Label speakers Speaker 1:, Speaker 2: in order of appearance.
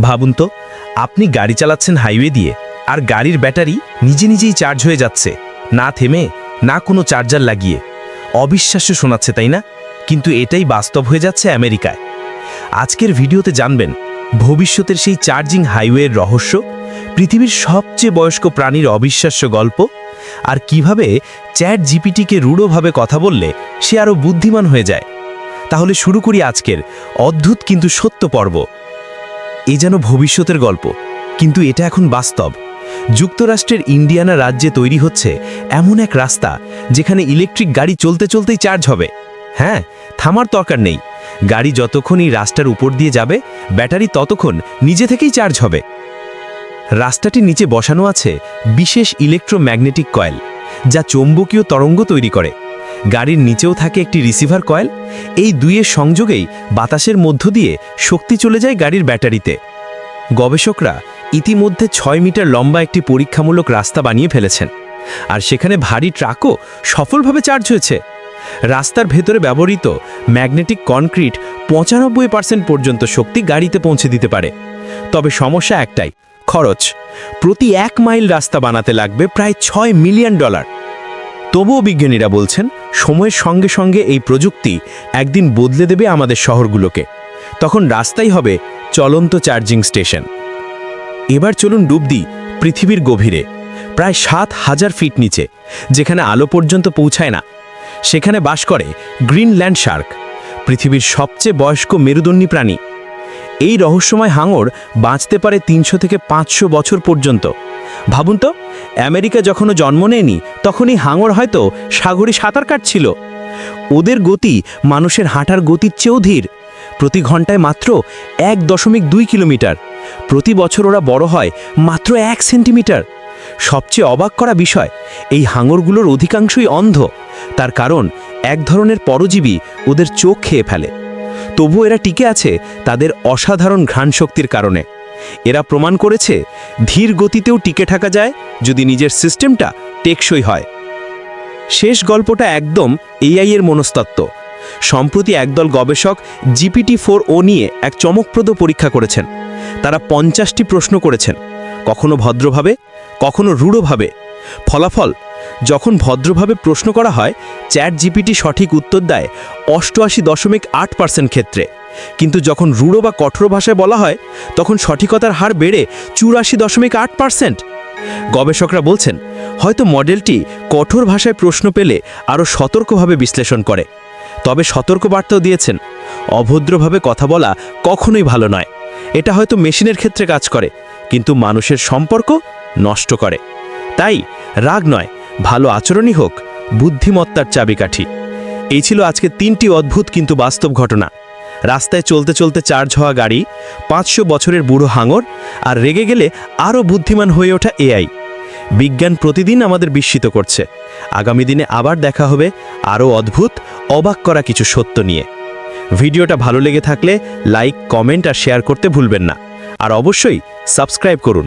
Speaker 1: ভাবুন তো, আপনি গাড়ি চালাচ্ছেন হাইওয়ে দিয়ে আর গাড়ির ব্যাটারি নিজে নিজেই চার্জ হয়ে যাচ্ছে। না থেমে, না কোনো চার্জার লাগিয়ে। অবিশ্বাস্য শোনাচ্ছে, তাই না? কিন্তু এটাই বাস্তব হয়ে যাচ্ছে আমেরিকায়। আজকের ভিডিওতে জানবেন, ভবিষ্যতের সেই চার্জিং হাইওয়ের রহস্য, পৃথিবীর সবচেয়ে বয়স্ক প্রাণীর অবিশ্বাস্য গল্প, আর কীভাবে চ্যাট জিপিটিকে রূঢ়ভাবে কথা বললে সে আরও বুদ্ধিমান হয়ে যায়। তাহলে শুরু করি আজকের অদ্ভুত কিন্তু সত্য পর্ব। এ যেন ভবিষ্যতের গল্প। কিন্তু এটা এখন বাস্তব। যুক্তরাষ্ট্রের ইন্ডিয়ানা রাজ্যে তৈরি হচ্ছে এমন এক রাস্তা যেখানে ইলেকট্রিক গাড়ি চলতে চলতেই চার্জ হবে। হ্যাঁ থামার দরকার নেই। গাড়ি যতক্ষণ এই রাস্তার উপর দিয়ে যাবে, ব্যাটারি ততক্ষণ নিজে থেকেই চার্জ হবে। রাস্তাটির নিচে বসানো আছে বিশেষ ইলেকট্রোম্যাগনেটিক কয়েল, যা চৌম্বকীয় তরঙ্গ তৈরি করে। গাড়ির নিচেও থাকে একটি রিসিভার কয়েল। এই দুইয়ের সংযোগেই বাতাসের মধ্য দিয়ে শক্তি চলে যায় গাড়ির ব্যাটারিতে। গবেষকরা ইতিমধ্যে ছয় মিটার লম্বা একটি পরীক্ষামূলক রাস্তা বানিয়ে ফেলেছেন। আর সেখানে ভারী ট্রাকও সফলভাবে চার্জ হয়েছে। রাস্তার ভেতরে ব্যবহৃত ম্যাগনেটিক কনক্রিট পঁচানব্বই পার্সেন্ট পর্যন্ত শক্তি গাড়িতে পৌঁছে দিতে পারে। তবে সমস্যা একটাই, খরচ। প্রতি এক মাইল রাস্তা বানাতে লাগবে প্রায় ছয় মিলিয়ন ডলার। তবুও বিজ্ঞানীরা বলছেন সময়ের সঙ্গে সঙ্গে এই প্রযুক্তি একদিন বদলে দেবে আমাদের শহরগুলোকে। তখন রাস্তাই হবে চলন্ত চার্জিং স্টেশন। এবার চলুন ডুব দিই পৃথিবীর গভীরে, প্রায় সাত হাজার ফিট নিচে, যেখানে আলো পর্যন্ত পৌঁছায় না। সেখানে বাস করে গ্রিনল্যান্ড শার্ক, পৃথিবীর সবচেয়ে বয়স্ক মেরুদণ্ডী প্রাণী। এই রহস্যময় হাঙর বাঁচতে পারে তিনশো থেকে পাঁচশো বছর পর্যন্ত। ভাবুন তো, আমেরিকা যখনও জন্ম নেয়নি, তখনই হাঙর হয়তো সাগরে সাঁতার কাটছিল। ওদের গতি মানুষের হাঁটার গতির চেয়েও ধীর। প্রতি ঘন্টায় মাত্র এক দশমিক দুই কিলোমিটার। প্রতি বছর ওরা বড় হয় মাত্র এক সেন্টিমিটার। সবচেয়ে অবাক করা বিষয়, এই হাঙরগুলোর অধিকাংশই অন্ধ। তার কারণ, এক ধরনের পরজীবী ওদের চোখ খেয়ে ফেলে। তবু এরা টিকে আছে তাদের অসাধারণ ঘ্রাণ শক্তির কারণে। এরা প্রমাণ করেছে ধীর গতিতেও টিকে থাকা যায় যদি নিজের সিস্টেমটা টেকসই হয়। শেষ গল্পটা একদম এআই এর মনস্তত্ত্ব। সম্প্রতি একদল গবেষক জিপিটি ফোর ও নিয়ে এক চমকপ্রদ পরীক্ষা করেছেন। তারা পঞ্চাশটি প্রশ্ন করেছেন। কখনো ভদ্রভাবে, কখনো রূঢ়ভাবে। ফলাফল, যখন ভদ্রভাবে প্রশ্ন করা হয়, চ্যাট জিপিটি সঠিক উত্তর দেয় অষ্টআশি দশমিক আট পার্সেন্ট ক্ষেত্রে। কিন্তু যখন রূঢ় বা কঠোর ভাষায় বলা হয়, তখন সঠিকতার হার বেড়ে চুরাশি দশমিক আট পার্সেন্ট। গবেষকরা বলছেন, হয়তো মডেলটি কঠোর ভাষায় প্রশ্ন পেলে আরও সতর্কভাবে বিশ্লেষণ করে। তবে সতর্কবার্তাও দিয়েছেন, অভদ্রভাবে কথা বলা কখনোই ভালো নয়। এটা হয়তো মেশিনের ক্ষেত্রে কাজ করে, কিন্তু মানুষের সম্পর্ক নষ্ট করে। তাই রাগ নয়, ভালো আচরণই হোক, বুদ্ধিমত্তার চাবিকাঠি। এই ছিল আজকে তিনটি অদ্ভুত কিন্তু বাস্তব ঘটনা। রাস্তায় চলতে চলতে চার্জ হওয়া গাড়ি, পাঁচশো বছরের বুড়ো হাঙর আর রেগে গেলে আরও বুদ্ধিমান হয়ে ওঠা এআই। বিজ্ঞান প্রতিদিন আমাদের বিস্মিত করছে। আগামী দিনে আবার দেখা হবে আরও অদ্ভুত, অবাক করা কিছু সত্য নিয়ে। ভিডিওটা ভালো লেগে থাকলে লাইক, কমেন্ট আর শেয়ার করতে ভুলবেন না। আর অবশ্যই সাবস্ক্রাইব করুন।